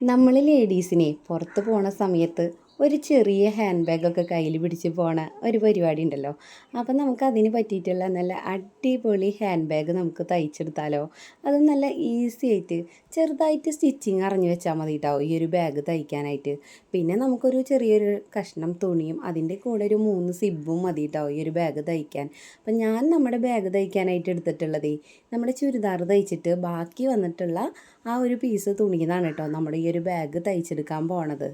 നമ്മൾ ലേഡീസിനെ പുറത്ത് പോണ സമയത്ത് ഒരു ചെറിയ ഹാൻഡ് ബാഗൊക്കെ കയ്യിൽ പിടിച്ച് പോണ ഒരു പരിപാടി ഉണ്ടല്ലോ. അപ്പം നമുക്ക് അതിന് പറ്റിയിട്ടുള്ള നല്ല അടിപൊളി ഹാൻഡ് ബാഗ് നമുക്ക് തയ്ച്ചെടുത്താലോ. അത് നല്ല ഈസി ആയിട്ട് ചെറുതായിട്ട് സ്റ്റിച്ചിങ് അറിഞ്ഞു വെച്ചാൽ മതി കേട്ടോ ഈ ഒരു ബാഗ് തയ്ക്കാനായിട്ട്. പിന്നെ നമുക്കൊരു ചെറിയൊരു കഷ്ണം തുണിയും അതിന്റെ കൂടെ ഒരു മൂന്ന് സിബും മതി കേട്ടോ ഈ ഒരു ബാഗ് തയ്ക്കാൻ. അപ്പം ഞാൻ നമ്മുടെ ബാഗ് തയ്ക്കാനായിട്ട് എടുത്തിട്ടുള്ളതേ നമ്മുടെ ചുരിദാർ തയ്ച്ചിട്ട് ബാക്കി വന്നിട്ടുള്ള ആ ഒരു പീസ് തുണിയെന്നാണ് കേട്ടോ നമ്മുടെ ഈ ഒരു ബാഗ് തയ്ച്ചെടുക്കാൻ പോണത്.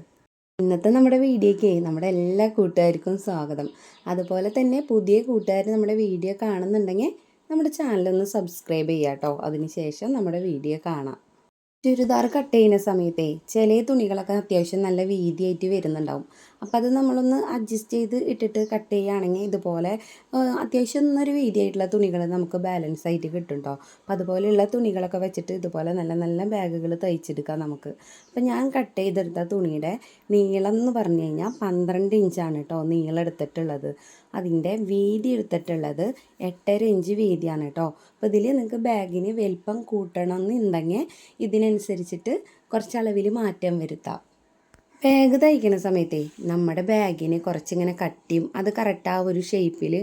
ഇന്നത്തെ നമ്മുടെ വീഡിയോയ്ക്ക് നമ്മുടെ എല്ലാ കൂട്ടുകാർക്കും സ്വാഗതം. അതുപോലെ തന്നെ പുതിയ കൂട്ടുകാർ നമ്മുടെ വീഡിയോ കാണുന്നുണ്ടെങ്കിൽ നമ്മുടെ ചാനലൊന്ന് സബ്സ്ക്രൈബ് ചെയ്യാം കേട്ടോ. അതിനുശേഷം നമ്മുടെ വീഡിയോ കാണാം. ചുരിദാർ കട്ട് ചെയ്യുന്ന സമയത്തേ ചില തുണികളൊക്കെ അത്യാവശ്യം നല്ല വീതിയായിട്ട് വരുന്നുണ്ടാവും. അപ്പോൾ അത് നമ്മളൊന്ന് അഡ്ജസ്റ്റ് ചെയ്ത് ഇട്ടിട്ട് കട്ട് ചെയ്യുകയാണെങ്കിൽ ഇതുപോലെ അത്യാവശ്യം ഒന്നൊരു വീതിയായിട്ടുള്ള തുണികൾ നമുക്ക് ബാലൻസ് ആയിട്ട് കിട്ടും കേട്ടോ അപ്പോൾ അതുപോലെയുള്ള തുണികളൊക്കെ വെച്ചിട്ട് ഇതുപോലെ നല്ല നല്ല ബാഗുകൾ തയ്ച്ചെടുക്കാം നമുക്ക്. അപ്പോൾ ഞാൻ കട്ട് ചെയ്തെടുത്ത തുണിയുടെ നീളം എന്ന് പറഞ്ഞു കഴിഞ്ഞാൽ പന്ത്രണ്ട് ഇഞ്ചാണ് കേട്ടോ നീളം എടുത്തിട്ടുള്ളത്. അതിന്റെ വീതി എടുത്തിട്ടുള്ളത് എട്ടര ഇഞ്ച് വീതിയാണ് കേട്ടോ അപ്പോൾ ഇതിൽ നിങ്ങൾക്ക് ബാഗിന് വലിപ്പം കൂട്ടണം എന്നുണ്ടെങ്കിൽ ഇതിനനുസരിച്ചിട്ട് കുറച്ച് അളവിൽ മാറ്റം വരുത്താം. ബാഗ് തയ്ക്കുന്ന സമയത്തേ നമ്മുടെ ബാഗിന് കുറച്ചിങ്ങനെ കട്ടിയും അത് കറക്റ്റ് ആ ഒരു ഷേപ്പിൽ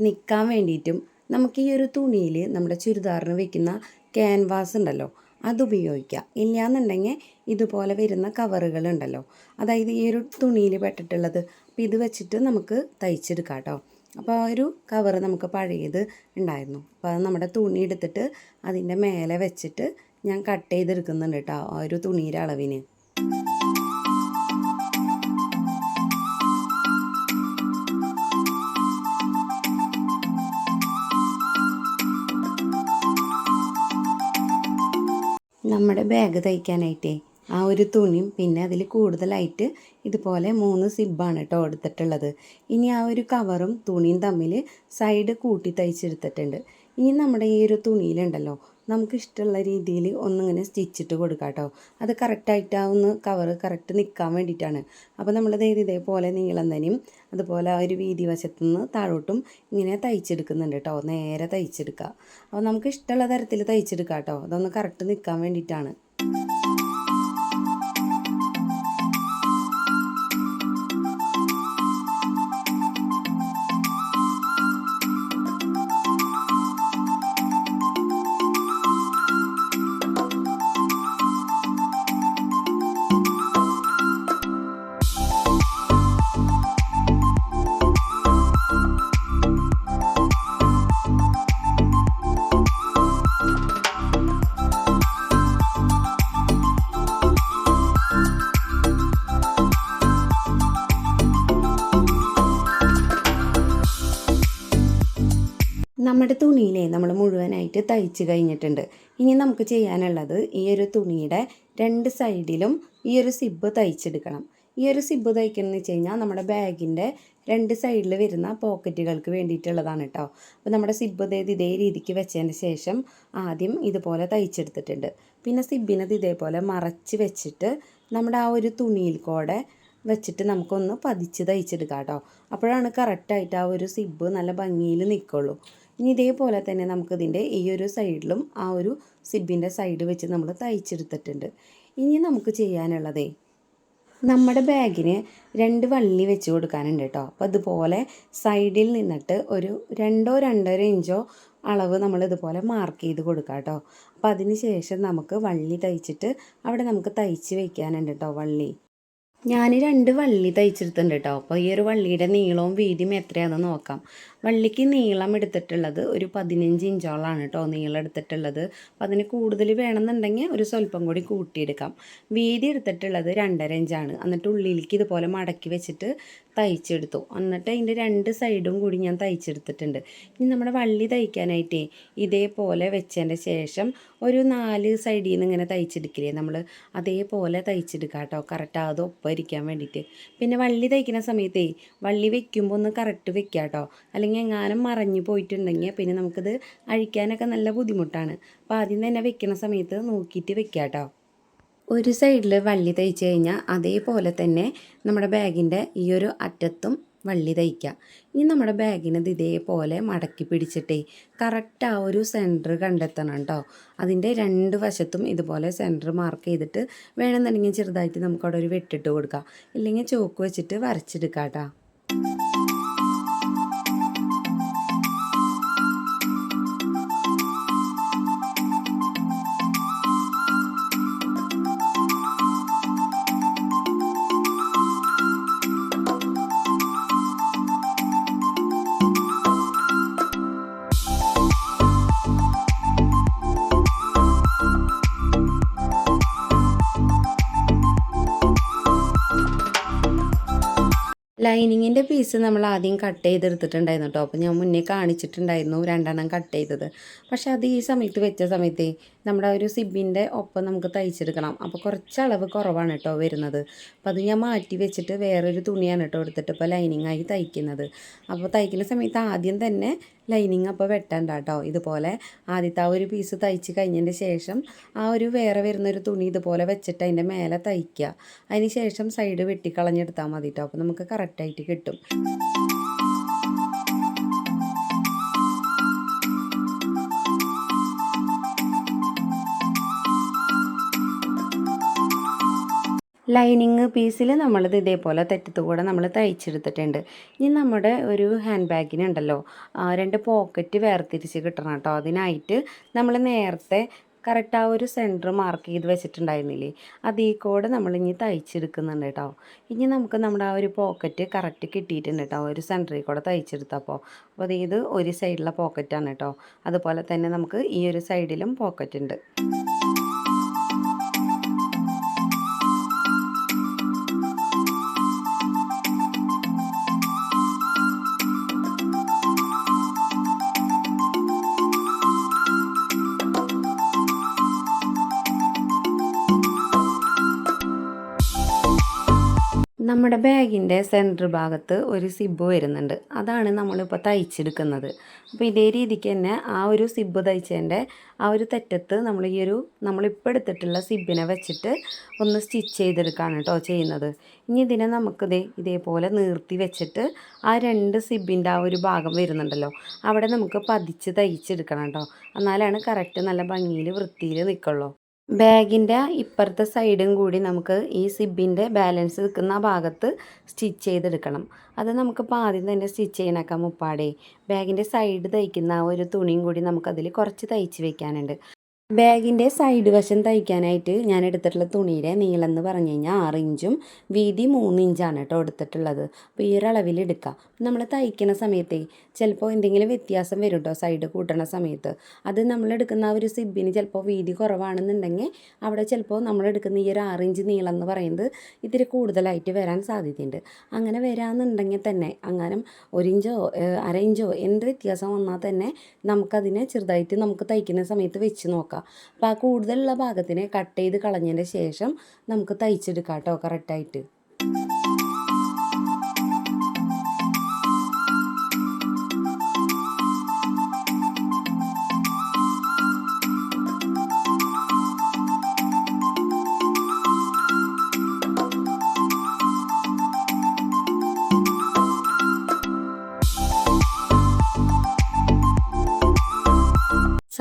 നിൽക്കാൻ വേണ്ടിയിട്ടും നമുക്ക് ഈ ഒരു തുണിയിൽ നമ്മുടെ ചുരിദാറിന് വെക്കുന്ന ക്യാൻവാസ് ഉണ്ടല്ലോ അത് ഉപയോഗിക്കാം. ഇല്ലയെന്നുണ്ടെങ്കിൽ ഇതുപോലെ വരുന്ന കവറുകൾ ഉണ്ടല്ലോ. അതായത് ഈ ഒരു തുണിയിൽ പെട്ടിട്ടുള്ളത് അപ്പോൾ ഇത് വെച്ചിട്ട് നമുക്ക് തയ്ച്ചെടുക്കാം കേട്ടോ. അപ്പോൾ ആ ഒരു കവർ നമുക്ക് പഴയത് ഉണ്ടായിരുന്നു. അപ്പോൾ നമ്മുടെ തുണി എടുത്തിട്ട് അതിന്റെ മേലെ വെച്ചിട്ട് ഞാൻ കട്ട് ചെയ്തെടുക്കുന്നുണ്ട് കേട്ടോ ആ ഒരു തുണിയുടെ അളവിന്. നമ്മുടെ ബാഗ് തയ്ക്കാനായിട്ടേ. ആ ഒരു തുണിയും പിന്നെ അതിൽ കൂടുതലായിട്ട് ഇതുപോലെ മൂന്ന് സിബാണ് കേട്ടോ എടുത്തിട്ടുള്ളത്. ഇനി ആ ഒരു കവറും തുണിയും തമ്മിൽ സൈഡ് കൂട്ടി തയ്ച്ചെടുത്തിട്ടുണ്ട്. ഇനി നമ്മുടെ ഈ ഒരു തുണിയിലുണ്ടല്ലോ നമുക്ക് ഇഷ്ടമുള്ള രീതിയിൽ ഒന്നിങ്ങനെ സ്റ്റിച്ചിട്ട് കൊടുക്കാം കേട്ടോ അത് കറക്റ്റായിട്ട് ആ ഒന്ന് കവറ് കറക്റ്റ് നിൽക്കാൻ വേണ്ടിയിട്ടാണ്. അപ്പോൾ നമ്മളത് ഇതേപോലെ നീളം തന്നെയും അതുപോലെ ഒരു വീതി വശത്തു നിന്ന് താഴോട്ടും ഇങ്ങനെ തയ്ച്ചെടുക്കുന്നുണ്ട് കേട്ടോ. നേരെ തയ്ച്ചെടുക്കുക. അപ്പോൾ നമുക്ക് ഇഷ്ടമുള്ള തരത്തിൽ തയ്ച്ചെടുക്കാം കേട്ടോ. അതൊന്ന് കറക്റ്റ് നിൽക്കാൻ വേണ്ടിയിട്ടാണ്. നമ്മുടെ തുണിയിലെ നമ്മൾ മുഴുവനായിട്ട് തയ്ച്ച് കഴിഞ്ഞിട്ടുണ്ട്. ഇനി നമുക്ക് ചെയ്യാനുള്ളത് ഈ ഒരു തുണിയുടെ രണ്ട് സൈഡിലും ഈ ഒരു സിബ് തയ്ച്ചെടുക്കണം. ഈ ഒരു സിബ് തയ്ക്കണമെന്ന് വെച്ച് കഴിഞ്ഞാൽ നമ്മുടെ ബാഗിന്റെ രണ്ട് സൈഡിൽ വരുന്ന പോക്കറ്റുകൾക്ക് വേണ്ടിയിട്ടുള്ളതാണ് കേട്ടോ. അപ്പോൾ നമ്മുടെ സിബ് ഇതേ ഇതേ രീതിക്ക് വെച്ചതിന് ശേഷം ആദ്യം ഇതുപോലെ തയ്ച്ചെടുത്തിട്ടുണ്ട്. പിന്നെ സിബിനത് ഇതേപോലെ മറച്ച് വെച്ചിട്ട് നമ്മുടെ ആ ഒരു തുണിയിൽ കൂടെ വെച്ചിട്ട് നമുക്കൊന്ന് പതിച്ച് തയ്ച്ചെടുക്കാം കേട്ടോ. അപ്പോഴാണ് കറക്റ്റായിട്ട് ആ ഒരു സിബ് നല്ല ഭംഗിയിൽ നിൽക്കുള്ളൂ. ഇനി ഇതേപോലെ തന്നെ നമുക്കിതിന്റെ ഈ ഒരു സൈഡിലും ആ ഒരു സിബിന്റെ സൈഡ് വെച്ച് നമ്മൾ തയ്ച്ചെടുത്തിട്ടുണ്ട്. ഇനി നമുക്ക് ചെയ്യാനുള്ളതേ നമ്മുടെ ബാഗിന് രണ്ട് വള്ളി വെച്ച് കൊടുക്കാനുണ്ട് കേട്ടോ. അപ്പോൾ അതുപോലെ സൈഡിൽ നിന്നിട്ട് ഒരു രണ്ടോ രണ്ടര ഇഞ്ചോ അളവ് നമ്മൾ ഇതുപോലെ മാർക്ക് ചെയ്ത് കൊടുക്കാം കേട്ടോ. അപ്പോൾ അതിന് ശേഷം നമുക്ക് വള്ളി തയ്ച്ചിട്ട് അവിടെ നമുക്ക് തയ്ച്ച് വയ്ക്കാനുണ്ട് കേട്ടോ വള്ളി. ഞാൻ രണ്ട് വള്ളി തയ്ച്ചെടുത്തിട്ടുണ്ട് കേട്ടോ. അപ്പോൾ ഈ ഒരു വള്ളിയുടെ നീളവും വീതിയും എത്രയാണെന്ന് നോക്കാം. വള്ളിക്ക് നീളം എടുത്തിട്ടുള്ളത് ഒരു പതിനഞ്ച് ഇഞ്ചോളാണ് കേട്ടോ നീളം എടുത്തിട്ടുള്ളത്. അപ്പോൾ അതിന് കൂടുതൽ വേണമെന്നുണ്ടെങ്കിൽ ഒരു സ്വല്പം കൂടി കൂട്ടിയെടുക്കാം. വീതി എടുത്തിട്ടുള്ളത് രണ്ടര ഇഞ്ചാണ്. എന്നിട്ട് ഉള്ളിലേക്ക് ഇതുപോലെ മടക്കി വെച്ചിട്ട് തയ്ച്ചെടുത്തു. എന്നിട്ട് അതിന്റെ രണ്ട് സൈഡും കൂടി ഞാൻ തയ്ച്ചെടുത്തിട്ടുണ്ട്. ഇനി നമ്മുടെ വള്ളി തയ്ക്കാനായിട്ടേ ഇതേപോലെ വെച്ചതിന്റെ ശേഷം ഒരു നാല് സൈഡിൽ നിന്ന് ഇങ്ങനെ തയ്ച്ചെടുക്കില്ലേ? നമ്മൾ അതേപോലെ തയ്ച്ചെടുക്കാം കേട്ടോ. കറക്റ്റ് അത് ഒപ്പരിക്കാൻ വേണ്ടിയിട്ട്. പിന്നെ വള്ളി തയ്ക്കുന്ന സമയത്തേ വള്ളി വെക്കുമ്പോൾ ഒന്ന് കറക്റ്റ് വെക്കുക കേട്ടോ. അല്ലെങ്കിൽ എങ്ങാനും മറഞ്ഞു പോയിട്ടുണ്ടെങ്കിൽ പിന്നെ നമുക്കിത് അഴിക്കാനൊക്കെ നല്ല ബുദ്ധിമുട്ടാണ്. അപ്പോൾ ആദ്യം തന്നെ വെക്കുന്ന സമയത്ത് നോക്കിയിട്ട് വെക്കുക കേട്ടോ. ഒരു സൈഡിൽ വള്ളി തയ്ച്ച് കഴിഞ്ഞാൽ അതേപോലെ തന്നെ നമ്മുടെ ബാഗിന്റെ ഈ ഒരു അറ്റത്തും വള്ളി തയ്ക്കുക ഇനി നമ്മുടെ ബാഗിന് ഇത് ഇതേപോലെ മടക്കി പിടിച്ചിട്ടേ കറക്റ്റ് ആ ഒരു സെന്റർ കണ്ടെത്തണം കേട്ടോ അതിന്റെ രണ്ട് വശത്തും ഇതുപോലെ സെന്റർ മാർക്ക് ചെയ്തിട്ട് വേണമെന്നുണ്ടെങ്കിൽ ചെറുതായിട്ട് നമുക്കവിടെ ഒരു വെട്ടിട്ട് കൊടുക്കാം. ഇല്ലെങ്കിൽ ചോക്ക് വെച്ചിട്ട് വരച്ചെടുക്കാം കേട്ടോ ലൈനിങ്ങിന്റെ പീസ് നമ്മൾ ആദ്യം കട്ട് ചെയ്തെടുത്തിട്ടുണ്ടായിരുന്നു കേട്ടോ അപ്പോൾ ഞാൻ മുന്നേ കാണിച്ചിട്ടുണ്ടായിരുന്നു രണ്ടെണ്ണം കട്ട് ചെയ്തത്. പക്ഷേ അത് ഈ സമയത്ത് വെച്ച സമയത്തേ നമ്മുടെ ഒരു സിബിന്റെ ഒപ്പം നമുക്ക് തയ്ച്ചെടുക്കണം. അപ്പോൾ കുറച്ച് അളവ് കുറവാണ് കേട്ടോ വരുന്നത്. അപ്പോൾ അത് ഞാൻ മാറ്റി വെച്ചിട്ട് വേറൊരു തുണിയാണ് കേട്ടോ എടുത്തിട്ട് ഇപ്പോൾ ലൈനിങ്ങായി തയ്ക്കുന്നത്. അപ്പോൾ തയ്ക്കുന്ന സമയത്ത് ആദ്യം തന്നെ ലൈനിങ് അപ്പോൾ വെട്ടണ്ട കേട്ടോ. ഇതുപോലെ ആദ്യത്തെ ആ ഒരു പീസ് തയ്ച്ച് കഴിഞ്ഞതിന്റെ ശേഷം ആ ഒരു വേറെ വരുന്നൊരു തുണി ഇതുപോലെ വെച്ചിട്ട് അതിന്റെ മേലെ തയ്ക്കുക. അതിന് ശേഷം സൈഡ് വെട്ടിക്കളഞ്ഞെടുത്താൽ മതി കേട്ടോ. അപ്പോൾ നമുക്ക് കറക്റ്റായിട്ട് കിട്ടും. ലൈനിങ് പീസിൽ നമ്മളിത് ഇതേപോലെ തെറ്റത്ത് കൂടെ നമ്മൾ തയ്ച്ചെടുത്തിട്ടുണ്ട്. ഇനി നമ്മുടെ ഒരു ഹാൻഡ് ബാഗിനുണ്ടല്ലോ രണ്ട് പോക്കറ്റ് വേർതിരിച്ച് കിട്ടണം കേട്ടോ. അതിനായിട്ട് നമ്മൾ നേരത്തെ കറക്റ്റ് ആ ഒരു സെന്റർ മാർക്ക് ചെയ്ത് വെച്ചിട്ടുണ്ടായിരുന്നില്ലേ? അതീ കൂടെ നമ്മൾ ഇനി തയ്ച്ചെടുക്കുന്നുണ്ട് കേട്ടോ. ഇനി നമുക്ക് നമ്മുടെ ആ ഒരു പോക്കറ്റ് കറക്റ്റ് കിട്ടിയിട്ടുണ്ട് കേട്ടോ. ഒരു സെന്ററിൽ കൂടെ തയ്ച്ചെടുത്തപ്പോൾ അപ്പോൾ അത് ഇത് ഒരു സൈഡിലെ പോക്കറ്റാണ് കേട്ടോ. അതുപോലെ തന്നെ നമുക്ക് ഈ ഒരു സൈഡിലും പോക്കറ്റ് ഉണ്ട്. നമ്മുടെ ബാഗിന്റെ സെന്റർ ഭാഗത്ത് ഒരു സിബ് വരുന്നുണ്ട്. അതാണ് നമ്മളിപ്പോൾ തയ്ച്ചെടുക്കുന്നത്. അപ്പോൾ ഇതേ രീതിക്ക് തന്നെ ആ ഒരു സിബ് തയ്ച്ചതിന്റെ ആ ഒരു തെറ്റത്ത് നമ്മൾ ഈ ഒരു നമ്മളിപ്പോൾ എടുത്തിട്ടുള്ള സിബിനെ വെച്ചിട്ട് ഒന്ന് സ്റ്റിച്ച് ചെയ്തെടുക്കുകയാണ് കേട്ടോ ചെയ്യുന്നത്. ഇനി ഇതിനെ നമുക്ക് ഇതേ ഇതേപോലെ നിർത്തി വെച്ചിട്ട് ആ രണ്ട് സിബിന്റെ ആ ഒരു ഭാഗം വരുന്നുണ്ടല്ലോ. അവിടെ നമുക്ക് പതിച്ച് തയ്ച്ചെടുക്കണം കേട്ടോ. എന്നാലാണ് കറക്റ്റ് നല്ല ഭംഗിയിൽ വൃത്തിയിൽ നിൽക്കുള്ളൂ. ബാഗിന്റെ ഇപ്പുറത്തെ സൈഡും കൂടി നമുക്ക് ഈ സിബിന്റെ ബാലൻസ് നിൽക്കുന്ന ഭാഗത്ത് സ്റ്റിച്ച് ചെയ്തെടുക്കണം. അത് നമുക്കിപ്പോൾ ആദ്യം തന്നെ സ്റ്റിച്ച് ചെയ്യണക്കാം മുപ്പാടെ ബാഗിന്റെ സൈഡ് തയ്ക്കുന്ന ആ ഒരു തുണിയും കൂടി നമുക്കതിൽ കുറച്ച് തയ്ച്ച് വെക്കാനുണ്ട്. ബാഗിന്റെ സൈഡ് വശം തയ്ക്കാനായിട്ട് ഞാൻ എടുത്തിട്ടുള്ള തുണിയുടെ നീളം എന്ന് പറഞ്ഞു കഴിഞ്ഞാൽ ആറ് ഇഞ്ചും വീതി മൂന്ന് ഇഞ്ചാണ് കേട്ടോ എടുത്തിട്ടുള്ളത്. അപ്പോൾ ഈ ഒരു അളവിൽ എടുക്കുക നമ്മൾ തയ്ക്കുന്ന സമയത്തേ ചിലപ്പോൾ എന്തെങ്കിലും വ്യത്യാസം വരും കേട്ടോ സൈഡ് കൂട്ടണ സമയത്ത്. അത് നമ്മൾ എടുക്കുന്ന ആ ഒരു സിബിന് ചിലപ്പോൾ വീതി കുറവാണെന്നുണ്ടെങ്കിൽ അവിടെ ചിലപ്പോൾ നമ്മൾ എടുക്കുന്ന ഈ ഒരു ആറിഞ്ച് നീളം എന്ന് പറയുന്നത് ഇത്തിരി കൂടുതലായിട്ട് വരാൻ സാധ്യതയുണ്ട്. അങ്ങനെ വരാമെന്നുണ്ടെങ്കിൽ തന്നെ അങ്ങനെ ഒരിഞ്ചോ അര ഇഞ്ചോ എന്ത് വ്യത്യാസം വന്നാൽ തന്നെ നമുക്കതിനെ ചെറുതായിട്ട് നമുക്ക് തയ്ക്കുന്ന സമയത്ത് വെച്ച് നോക്കാം. അപ്പോൾ ആ കൂടുതലുള്ള ഭാഗത്തിനെ കട്ട് ചെയ്ത് കളഞ്ഞതിന്റെ ശേഷം നമുക്ക് തയ്ച്ചെടുക്കാം കേട്ടോ കറക്റ്റായിട്ട്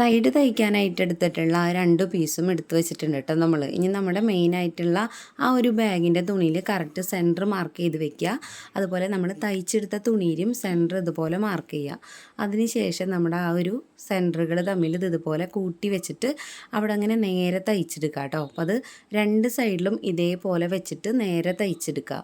സൈഡ് തയ്ക്കാനായിട്ട് എടുത്തിട്ടുള്ള ആ രണ്ട് പീസും എടുത്തു വെച്ചിട്ടുണ്ട് കേട്ടോ നമ്മൾ ഇനി നമ്മുടെ മെയിനായിട്ടുള്ള ആ ഒരു ബാഗിന്റെ തുണിയിൽ കറക്റ്റ് സെന്റർ മാർക്ക് ചെയ്ത് വെക്കുക. അതുപോലെ നമ്മൾ തയ്ച്ചെടുത്ത തുണിയിലും സെന്റർ ഇതുപോലെ മാർക്ക് ചെയ്യുക. അതിനുശേഷം നമ്മുടെ ആ ഒരു സെന്ററുകൾ തമ്മിൽ ഇത് ഇതുപോലെ കൂട്ടി വെച്ചിട്ട് അവിടെ അങ്ങനെ നേരെ തയ്ച്ചെടുക്കുക കേട്ടോ. അപ്പോൾ അത് രണ്ട് സൈഡിലും ഇതേപോലെ വെച്ചിട്ട് നേരെ തയ്ച്ചെടുക്കുക.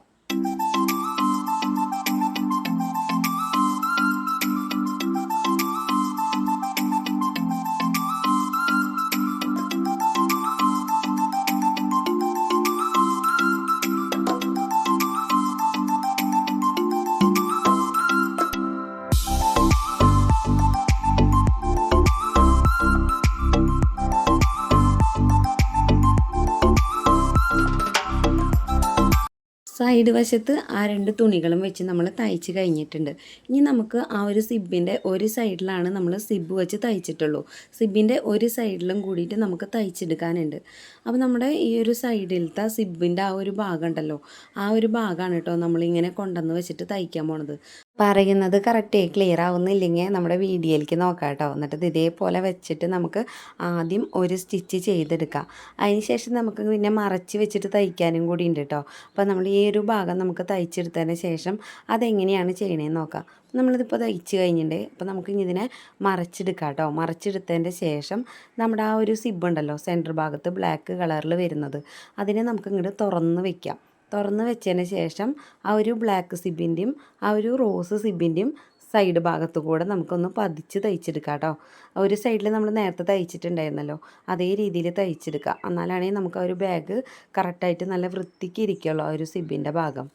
സൈഡ് വശത്ത് ആ രണ്ട് തുണികളും വെച്ച് നമ്മൾ തയ്ച്ച് കഴിഞ്ഞിട്ടുണ്ട്. ഇനി നമുക്ക് ആ ഒരു സിബിന്റെ ഒരു സൈഡിലാണ് നമ്മൾ സിബ് വെച്ച് തയ്ച്ചിട്ടുള്ളൂ. സിബിന്റെ ഒരു സൈഡിലും കൂടിയിട്ട് നമുക്ക് തയ്ച്ചെടുക്കാനുണ്ട്. അപ്പോൾ നമ്മുടെ ഈ ഒരു സൈഡിലത്തെ സിബിന്റെ ആ ഒരു ഭാഗം ഉണ്ടല്ലോ ആ ഒരു ഭാഗമാണ് കേട്ടോ നമ്മളിങ്ങനെ കൊണ്ടുവന്ന് വെച്ചിട്ട് തയ്ക്കാൻ പോണത്. പറയുന്നത് കറക്റ്റ് ക്ലിയർ ആവുന്നില്ലെങ്കിൽ നമ്മുടെ വീഡിയോയിലേക്ക് നോക്കാം കേട്ടോ. എന്നിട്ട് ഇത് ഇതേപോലെ വെച്ചിട്ട് നമുക്ക് ആദ്യം ഒരു സ്റ്റിച്ച് ചെയ്തെടുക്കാം. അതിന് ശേഷം നമുക്ക് പിന്നെ മറച്ച് വെച്ചിട്ട് തയ്ക്കാനും കൂടി ഉണ്ട് കേട്ടോ. അപ്പോൾ നമ്മൾ ഈ ഒരു ഭാഗം നമുക്ക് തയ്ച്ചെടുത്തതിന് ശേഷം അതെങ്ങനെയാണ് ചെയ്യണേന്ന് നോക്കാം. നമ്മളിതിപ്പോൾ തയ്ച്ച് കഴിഞ്ഞിട്ടുണ്ട് അപ്പോൾ നമുക്ക് ഇതിനെ മറച്ചെടുക്കാം കേട്ടോ. മറച്ചെടുത്തതിന്റെ ശേഷം നമ്മുടെ ആ ഒരു സിബ് ഉണ്ടല്ലോ സെന്റർ ഭാഗത്ത് ബ്ലാക്ക് കളറിൽ വരുന്നത്. അതിനെ നമുക്ക് ഇങ്ങോട്ട് തുറന്ന് വെക്കാം. തുറന്ന് വെച്ചതിന് ശേഷം ആ ഒരു ബ്ലാക്ക് സിബിന്റെയും ആ ഒരു റോസ് സിബിന്റെയും സൈഡ് ഭാഗത്തു കൂടെ നമുക്കൊന്ന് പതിച്ച് തയ്ച്ചെടുക്കാം കേട്ടോ. ഒരു സൈഡിൽ നമ്മൾ നേരത്തെ തയ്ച്ചിട്ടുണ്ടായിരുന്നല്ലോ അതേ രീതിയിൽ തയ്ച്ചെടുക്കുക. എന്നാലാണെങ്കിൽ നമുക്ക് ആ ഒരു ബാഗ് കറക്റ്റായിട്ട് നല്ല വൃത്തിക്ക് ഇരിക്കുകയുള്ളൂ ആ ഒരു സിബിന്റെ ഭാഗം.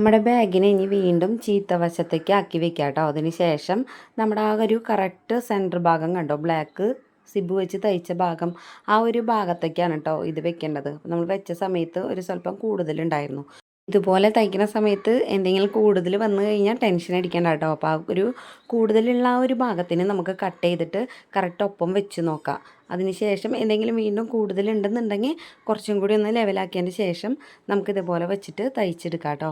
നമ്മുടെ ബാഗിനെ ഇനി വീണ്ടും ചീത്ത വശത്തേക്ക് ആക്കി വെക്കാം കേട്ടോ അതിന് ശേഷം നമ്മുടെ ആ ഒരു കറക്റ്റ് സെന്റർ ഭാഗം കണ്ടോ? ബ്ലാക്ക് സിബ് വെച്ച് തയ്ച്ച ഭാഗം. ആ ഒരു ഭാഗത്തേക്കാണ് കേട്ടോ ഇത് വെക്കേണ്ടത്. നമ്മൾ വെച്ച സമയത്ത് ഒരു സ്വല്പം കൂടുതലുണ്ടായിരുന്നു. ഇതുപോലെ തയ്ക്കുന്ന സമയത്ത് എന്തെങ്കിലും കൂടുതൽ വന്നു കഴിഞ്ഞാൽ ടെൻഷൻ അടിക്കേണ്ട കേട്ടോ അപ്പോൾ ആ ഒരു കൂടുതലുള്ള ആ ഒരു ഭാഗത്തിന് നമുക്ക് കട്ട് ചെയ്തിട്ട് കറക്റ്റ് ഒപ്പം വെച്ച് നോക്കാം. അതിനുശേഷം എന്തെങ്കിലും വീണ്ടും കൂടുതലുണ്ടെന്നുണ്ടെങ്കിൽ കുറച്ചും കൂടി ഒന്ന് ലെവലാക്കിയതിന് ശേഷം നമുക്കിതുപോലെ വെച്ചിട്ട് തയ്ച്ചെടുക്കാം കേട്ടോ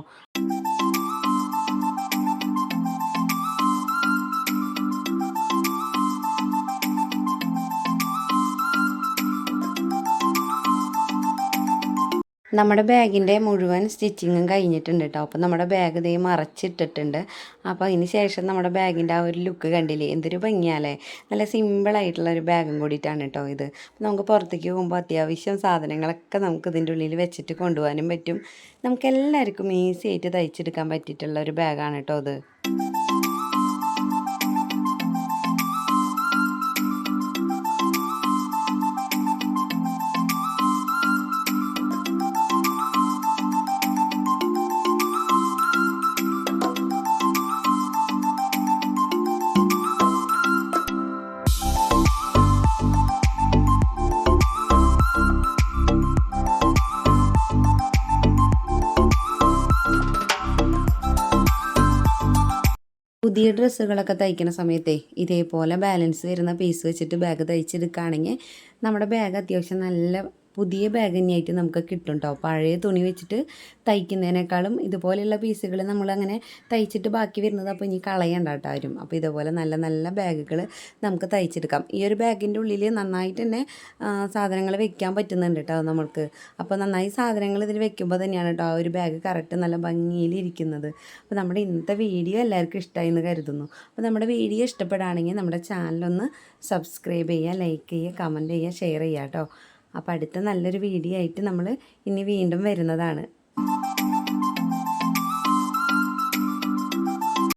നമ്മുടെ ബാഗിന്റെ മുഴുവൻ സ്റ്റിച്ചിങ്ങും കഴിഞ്ഞിട്ടുണ്ട് കേട്ടോ അപ്പോൾ നമ്മുടെ ബാഗ് ഇതേ മറച്ചിട്ടിട്ടുണ്ട്. അപ്പോൾ അതിന് ശേഷം നമ്മുടെ ബാഗിന്റെ ആ ഒരു ലുക്ക് കണ്ടില്ലേ? എന്തൊരു ഭംഗിയാലേ നല്ല സിമ്പിളായിട്ടുള്ളൊരു ബാഗും കൂടിയിട്ടാണ് കേട്ടോ ഇത്. നമുക്ക് പുറത്തേക്ക് പോകുമ്പോൾ അത്യാവശ്യം സാധനങ്ങളൊക്കെ നമുക്ക് ഇതിന്റെ ഉള്ളിൽ വെച്ചിട്ട് കൊണ്ടുപോകാനും പറ്റും. നമുക്ക് എല്ലാവർക്കും ഈസി ആയിട്ട് തയ്ച്ചെടുക്കാൻ പറ്റിയിട്ടുള്ള ഒരു ബാഗാണ് കേട്ടോ ഇത്. പുതിയ ഡ്രസ്സുകളൊക്കെ തയ്ക്കുന്ന സമയത്തെ ഇതേപോലെ ബാലൻസ് വരുന്ന പീസ് വെച്ചിട്ട് ബാഗ് തയ്ച്ചെടുക്കുകയാണെങ്കിൽ നമ്മുടെ ബാഗ് അത്യാവശ്യം നല്ല പുതിയ ബാഗ് തന്നെയായിട്ട് നമുക്ക് കിട്ടും കേട്ടോ പഴയ തുണി വെച്ചിട്ട് തയ്ക്കുന്നതിനേക്കാളും ഇതുപോലെയുള്ള പീസുകൾ നമ്മളങ്ങനെ തയ്ച്ചിട്ട് ബാക്കി വരുന്നത് അപ്പോൾ ഇനി കളയണ്ട കേട്ടോ ആരും. അപ്പോൾ ഇതുപോലെ നല്ല നല്ല ബാഗുകൾ നമുക്ക് തയ്ച്ചെടുക്കാം. ഈ ഒരു ബാഗിന്റെ ഉള്ളിൽ നന്നായിട്ട് തന്നെ സാധനങ്ങൾ വെക്കാൻ പറ്റുന്നുണ്ട് കേട്ടോ നമ്മൾക്ക്. അപ്പോൾ നന്നായി സാധനങ്ങൾ ഇതിൽ വെക്കുമ്പോൾ തന്നെയാണ് കേട്ടോ ആ ഒരു ബാഗ് കറക്റ്റ് നല്ല ഭംഗിയിൽ ഇരിക്കുന്നത്. അപ്പോൾ നമ്മുടെ ഇന്നത്തെ വീഡിയോ എല്ലാവർക്കും ഇഷ്ടമായി എന്ന് കരുതുന്നു. അപ്പോൾ നമ്മുടെ വീഡിയോ ഇഷ്ടപ്പെടുകയാണെങ്കിൽ നമ്മുടെ ചാനലൊന്ന് സബ്സ്ക്രൈബ് ചെയ്യുക ലൈക്ക് ചെയ്യുക കമന്റ് ചെയ്യുക ഷെയർ ചെയ്യുക കേട്ടോ. അപ്പോൾ അടുത്ത നല്ലൊരു വീഡിയോ ആയിട്ട് നമ്മൾ ഇനി വീണ്ടും വരുന്നതാണ്.